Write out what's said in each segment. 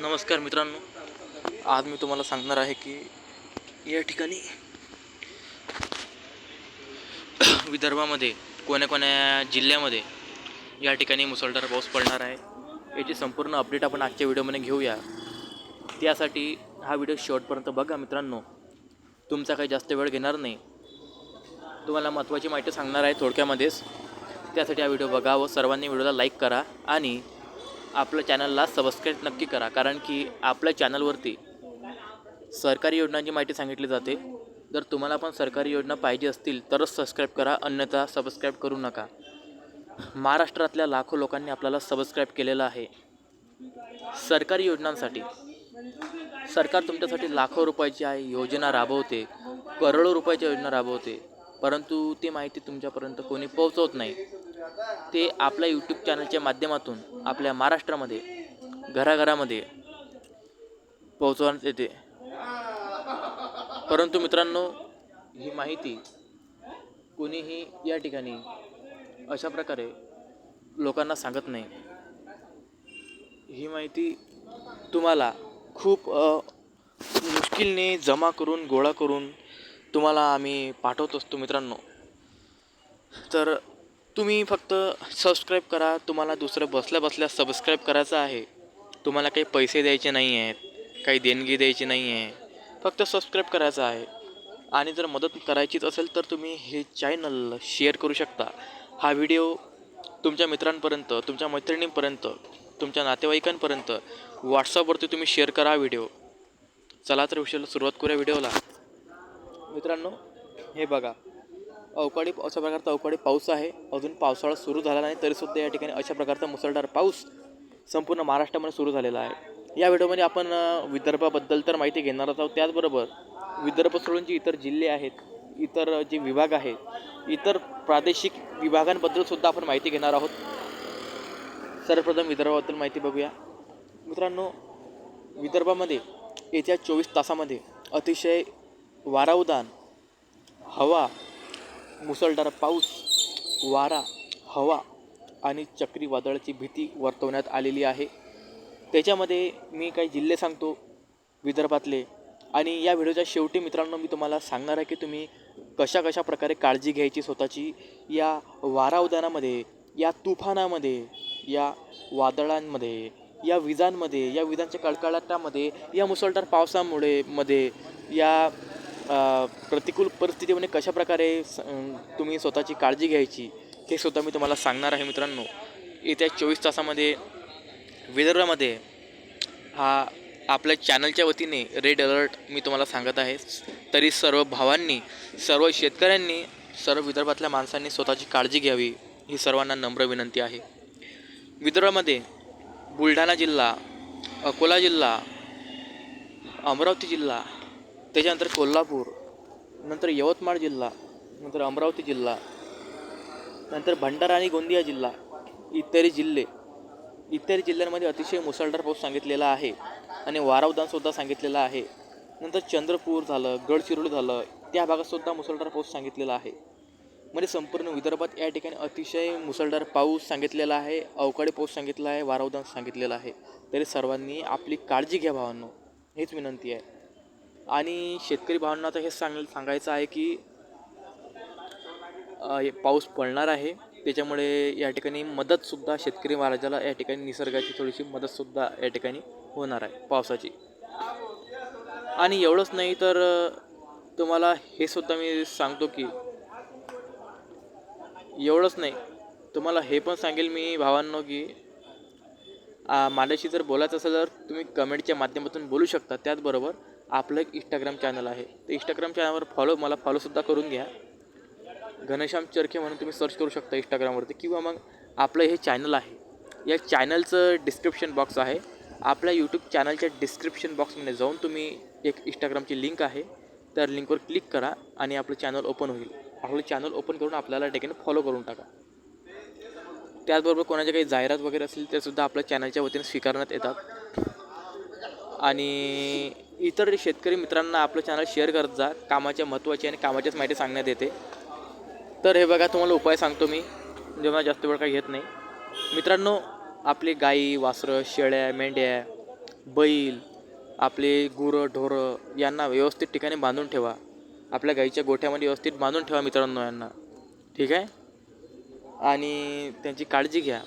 नमस्कार मित्रांनो. आज मी तुम्हाला सांगणार आहे की या ठिकाणी विदर्भामध्ये कोण्या कोण्या जिल्ह्यामध्ये या ठिकाणी मुसळधार पाऊस पडणार आहे. याची संपूर्ण अपडेट आपण आजच्या व्हिडिओमध्ये घेऊया. त्यासाठी हा व्हिडिओ शेवटपर्यंत बघा मित्रांनो. तुमचा काही जास्त वेळ घेणार नाही. तुम्हाला महत्त्वाची माहिती सांगणार आहे थोडक्यामध्येच. त्यासाठी हा व्हिडिओ बघा व सर्वांनी व्हिडिओला लाईक करा आणि आपल्या चॅनलला सबस्क्राईब नक्की करा कारण की आपल्या चॅनलवरती सरकारी योजनांची माहिती सांगितली जाते. जर तुम्हाला पण सरकारी योजना पाहिजे असतील तरच सबस्क्राईब करा अन्यथा सबस्क्राईब करू नका. महाराष्ट्रातल्या लाखो लोकांनी आपल्याला सबस्क्राईब केलेलं आहे. सरकारी योजनांसाठी. सरकार तुमच्यासाठी लाखो रुपयाची आहे योजना राबवते करोडो रुपयाची योजना राबवते. परंतु ती माहिती तुमच्यापर्यंत कोणी पोहोचवत नाही. ते आपल्या यूट्यूब चॅनलच्या माध्यमातून आपल्या महाराष्ट्रामध्ये घराघरामध्ये पोहोचवण्यात येते. परंतु मित्रांनो ही माहिती कोणीही या ठिकाणी अशा प्रकारे लोकांना सांगत नाही. ही माहिती तुम्हाला खूप मुश्किलने जमा करून गोळा करून तुम्हाला आम्ही पाठवत असतो मित्रांनो. तर तुम्ही फक्त सबस्क्राईब करा. तुम्हाला दुसरं बसल्या बसल्या सबस्क्राईब करायचं आहे. तुम्हाला काही पैसे द्यायचे नाही आहेत काही देणगी द्यायची नाही आहे. फक्त सबस्क्राईब करायचं आहे. आणि जर मदत करायचीच असेल तर तुम्ही हे चॅनल शेअर करू शकता. हा व्हिडिओ तुमच्या मित्रांपर्यंत तुमच्या मैत्रिणींपर्यंत तुमच्या नातेवाईकांपर्यंत व्हॉट्सअपवरती तुम्ही शेअर करा व्हिडिओ चला तर विषयाला सुरुवात करूया व्हिडिओला मित्रांनो हे बघा. अवकाळी अशा प्रकारचा अवकाळी पाऊस आहे. अजून पावसाळा सुरू झाला नाही तरीसुद्धा या ठिकाणी अशा प्रकारचा मुसळधार पाऊस संपूर्ण महाराष्ट्रामध्ये सुरू झालेला आहे. या व्हिडिओमध्ये आपण विदर्भाबद्दल तर माहिती घेणारच आहोत. त्याचबरोबर विदर्भ सोडून जे इतर जिल्हे आहेत इतर जे विभाग आहेत इतर प्रादेशिक विभागांबद्दल सुद्धा आपण माहिती घेणार आहोत. सर्वप्रथम विदर्भाबद्दल माहिती बघूया. मित्रांनो विदर्भामध्ये येत्या चोवीस तासामध्ये अतिशय वाराउदान हवा मुसळधार पाऊस वारा हवा आणि चक्रीवादळाची भीती वर्तवण्यात आलेली आहे. त्याच्यामध्ये मी काही जिल्हे सांगतो विदर्भातले. आणि या व्हिडिओच्या शेवटी मित्रांनो मी तुम्हाला सांगणार आहे की तुम्ही कशा कशा प्रकारे काळजी घ्यायची स्वतःची. या वाराउदानामध्ये या तुफानामध्ये या वादळांमध्ये या विजांमध्ये या विजांच्या कडकडाटामध्ये या मुसळधार पावसामुळे मध्ये या प्रतिकूल परिस्थितीमध्ये म्हणजे कशा प्रकारे स- तुम्ही स्वतःची काळजी घ्यायची हे सुद्धा मी तुम्हाला सांगणार आहे मित्रांनो. येत्या चोवीस तासामध्ये विदर्भामध्ये हा आपल्या चॅनलच्या वतीने रेड अलर्ट मी तुम्हाला सांगत आहे. तरी सर्व भावांनी सर्व शेतकऱ्यांनी सर्व विदर्भातल्या माणसांनी स्वतःची काळजी घ्यावी ही सर्वांना नम्र विनंती आहे. विदर्भामध्ये बुलढाणा जिल्हा अकोला जिल्हा अमरावती जिल्हा त्याच्यानंतर कोल्हापूर नंतर यवतमाळ जिल्हा नंतर अमरावती जिल्हा नंतर भंडारा आणि गोंदिया जिल्हा इत्यादी जिल्हे. इत्यादी जिल्ह्यांमध्ये अतिशय मुसळधार पाऊस सांगितलेला आहे आणि वारावदानसुद्धा सांगितलेलं आहे. नंतर चंद्रपूर झालं गडचिरोली झालं त्या भागातसुद्धा मुसळधार पाऊस सांगितलेला आहे. म्हणजे संपूर्ण विदर्भात या ठिकाणी अतिशय मुसळधार पाऊस सांगितलेला आहे अवकाळी पाऊस सांगितला आहे वारावदान सांगितलेलं आहे. तरी सर्वांनी आपली काळजी घ्या भावांनो हेच विनंती आहे. आणि शेतकरी भावांना तर हे सांग सांगायचं आहे की पाऊस पडणार आहे. त्याच्यामुळे या ठिकाणी मदतसुद्धा शेतकरी महाराजाला या ठिकाणी निसर्गाची थोडीशी मदतसुद्धा या ठिकाणी होणार आहे पावसाची. आणि एवढंच नाही तर तुम्हाला हे सुद्धा मी सांगतो की एवढंच नाही. तुम्हाला हे पण सांगेल मी भावांनो की माझ्याशी जर बोलायचं असेल तर तुम्ही कमेंटच्या माध्यमातून बोलू शकता त्याचबरोबर आपलं एक इंस्टाग्राम चॅनल आहे. ते इंस्टाग्राम चॅनलवर फॉलो मला फॉलोसुद्धा करून घ्या. घनश्याम चरखे म्हणून तुम्ही सर्च करू शकता इंस्टाग्रामवरती किंवा मग आपलं हे चॅनल आहे. या चॅनलचं डिस्क्रिप्शन बॉक्स आहे. आपल्या यूट्यूब चॅनलच्या डिस्क्रिप्शन बॉक्समध्ये जाऊन तुम्ही एक इंस्टाग्रामची लिंक आहे. त्या लिंकवर क्लिक करा आणि आपलं चॅनल ओपन होईल. आपलं चॅनल ओपन करून आपल्याला ठिकाणी फॉलो करून टाका. त्याचबरोबर कोणाच्या काही जाहिरात वगैरे असेल ते सुद्धा आपल्या चॅनलच्या वतीने स्वीकारण्यात येतात. आणि इतर शेतकरी मित्रांना आपलं चॅनल शेअर करत जा. कामाच्या महत्त्वाची आणि कामाचीच माहिती सांगण्यात येते. तर हे बघा तुम्हाला उपाय सांगतो मी. जेव्हा जास्त वेळ काही घेत नाही. मित्रांनो आपली गाई वासरं शेळ्या मेंढ्या बैल आपले गुरं ढोरं यांना व्यवस्थित ठिकाणी बांधून ठेवा. आपल्या गाईच्या गोठ्यामध्ये व्यवस्थित बांधून ठेवा मित्रांनो यांना. ठीक आहे? आणि त्यांची काळजी घ्या.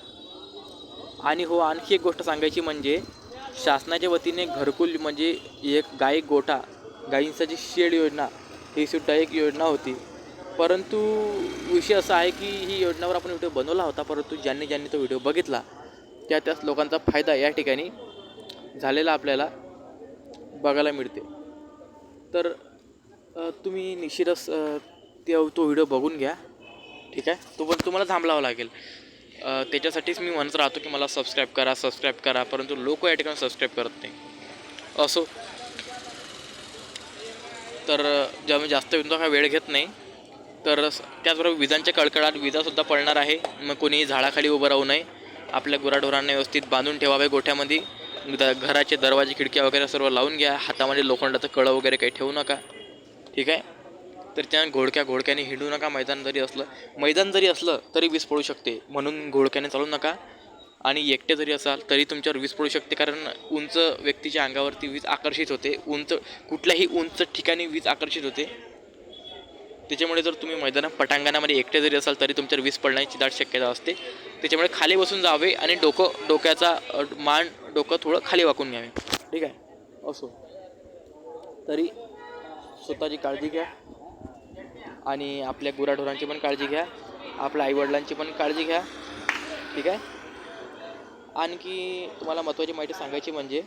आणि हो आणखी एक गोष्ट सांगायची म्हणजे शासनाच्या वतीने घरकुल म्हणजे एक गाई गोठा गाईंसाठी शेड योजना ही सुद्धा एक योजना होती. परंतु विषय असा आहे की ही योजनावर आपण व्हिडिओ बनवला होता परंतु ज्यांनी ज्यांनी तो व्हिडिओ बघितला त्या त्याच लोकांचा फायदा या ठिकाणी झालेला आपल्याला बघायला मिळते. तर तुम्ही निश्चितच ते तो व्हिडिओ बघून घ्या. ठीक आहे? तो पण तुम्हाला थांबलावा लागेल. त्याच्यासाठीच मी म्हणत राहतो की मला सबस्क्राईब करा सबस्क्राईब करा परंतु लोक या ठिकाणी सबस्क्राईब करत नाही. असो. तर ज्या मी जास्त तुमचा काय वेळ घेत नाही तर त्याचबरोबर विजांच्या कळकळात विजासुद्धा पडणार आहे. मग कोणी झाडाखाली उभं राहू नये. आपल्या गुराढोरांना व्यवस्थित बांधून ठेवावे गोठ्यामध्ये. द घराचे दरवाजे खिडक्या वगैरे सर्व लावून घ्या. हातामध्ये लोखंडाचं कळं वगैरे काही ठेवू नका. ठीक आहे? तर त्या घोडक्या घोडक्याने हिंडू नका मैदान जरी असलं मैदान जरी असलं तरी वीज पडू शकते. म्हणून घोडक्याने चालू नका. आणि एकटे जरी असाल तरी तुमच्यावर वीज पडू शकते कारण उंच व्यक्तीच्या अंगावरती वीज आकर्षित होते. उंच कुठल्याही उंच ठिकाणी वीज आकर्षित होते. त्याच्यामुळे जर तुम्ही मैदानात पटांगणामध्ये एकटे जरी असाल तरी तुमच्यावर वीज पडण्याची दाट शक्यता असते. त्याच्यामुळे खाली बसून जावे आणि डोकं डोक्याचा मान डोकं थोडं खाली वाकून घ्यावे. ठीक आहे? असो. तरी स्वतःची काळजी घ्या. आणि आपल्या गुराढोरांची पण काळजी घ्या. आपल्या आईवडिलांची पण काळजी घ्या. ठीक आहे? आणखी तुम्हाला महत्त्वाची माहिती सांगायची म्हणजे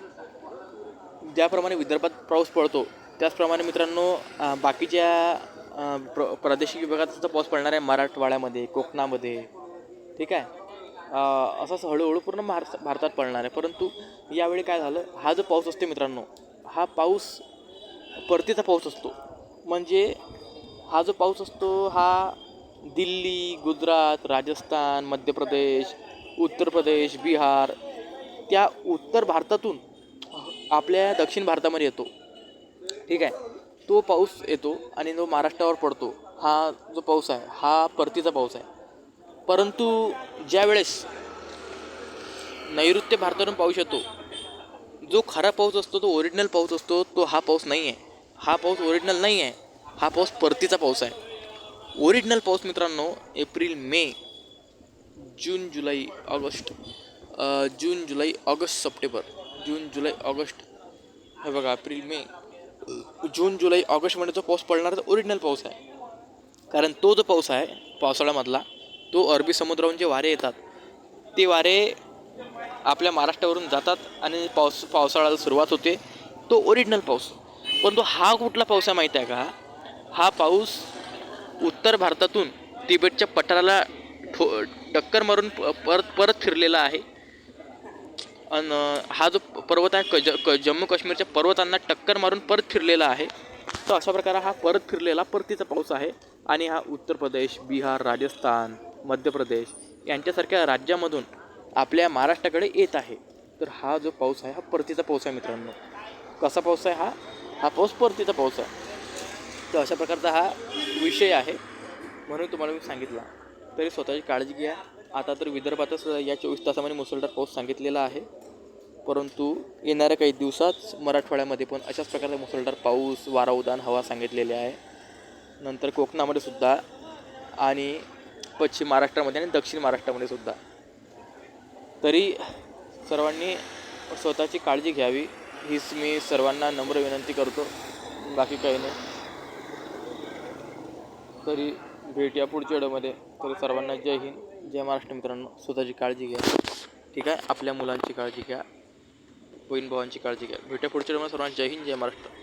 ज्याप्रमाणे विदर्भात पाऊस पडतो त्याचप्रमाणे मित्रांनो बाकीच्या प्र प्रादेशिक विभागात सुद्धा पाऊस पडणार आहे. मराठवाड्यामध्ये कोकणामध्ये. ठीक आहे? असंच हळूहळू पूर्ण महाराष्ट्र भारतात पडणार आहे. परंतु यावेळी काय झालं? हा जो पाऊस असतो मित्रांनो हा पाऊस परतीचा पाऊस असतो. म्हणजे हा जो पाऊस असतो हा दिल्ली गुजरात राजस्थान मध्य प्रदेश उत्तर प्रदेश बिहार त्या उत्तर भारतातून आपल्या दक्षिण भारतामध्ये येतो. ठीक आहे? तो पाऊस येतो आणि तो महाराष्ट्रावर पडतो. हा जो पाऊस आहे हा परतीचा पाऊस आहे. परंतु ज्या वेळेस नैऋत्य भारतातून पाऊस येतो जो खरा पाऊस असतो तो ओरिजिनल पाऊस असतो तो हा पाऊस नाही आहे हा पाऊस ओरिजिनल नाही आहे हा पाऊस परतीचा पाऊस आहे. ओरिजिनल पाऊस मित्रांनो April May June July August June July August September June July August हे बघा एप्रिल मे जून जुलै ऑगस्टमध्ये जो पाऊस पडणार तो ओरिजिनल पाऊस आहे. कारण तो जो पाऊस आहे पावसाळ्यामधला तो अरबी समुद्रावरून जे वारे येतात ते वारे आपल्या महाराष्ट्रावरून जातात आणि पाऊस पावसाळ्याला सुरुवात होते तो ओरिजिनल पाऊस. परंतु हा कुठला पाऊस आहे माहीत आहे का? हा पाऊस उत्तर भारतातून तिबेटच्या पठाराला ठो टक्कर मारून प- परत परत फिरलेला आहे. आणि हा जो पर्वत आहे क ज क जम्मू काश्मीरच्या पर्वतांना टक्कर मारून परत फिरलेला आहे. तर अशा प्रकारे हा परत फिरलेला परतीचा पाऊस आहे. आणि हा उत्तर प्रदेश बिहार राजस्थान मध्य प्रदेश यांच्यासारख्या राज्यामधून आपल्या महाराष्ट्राकडे येत आहे. तर हा जो पाऊस आहे हा परतीचा पाऊस आहे मित्रांनो. कसा पाऊस आहे हा? हा पाऊस परतीचा पाऊस आहे. तर अशा प्रकारचा हा विषय आहे. म्हणून तुम्हाला मी सांगितला. तरी स्वतःची काळजी घ्या. आता तर विदर्भातच या चोवीस तासामध्ये मुसळधार पाऊस सांगितलेला आहे. परंतु येणाऱ्या काही दिवसात मराठवाड्यामध्ये पण अशाच प्रकारचा मुसळधार पाऊस वारा उदान हवा सांगितलेले आहे. नंतर कोकणामध्ये सुद्धा आणि पश्चिम महाराष्ट्रामध्ये आणि दक्षिण महाराष्ट्रामध्ये सुद्धा. तरी सर्वांनी स्वतःची काळजी घ्यावी. हीच मी सर्वांना नम्र विनंती करतो. बाकी काही नाही. तरी भेटूया पुढच्या व्हिडिओमध्ये. तरी सर्वांना जय हिंद जय महाराष्ट्र मित्रांनो. स्वतःची काळजी घ्या. ठीक आहे? आपल्या मुलांची काळजी घ्या. बहीण भावांची काळजी घ्या. भेटूया पुढच्या व्हिडिओमध्ये. सर्वांना जय हिंद जय महाराष्ट्र.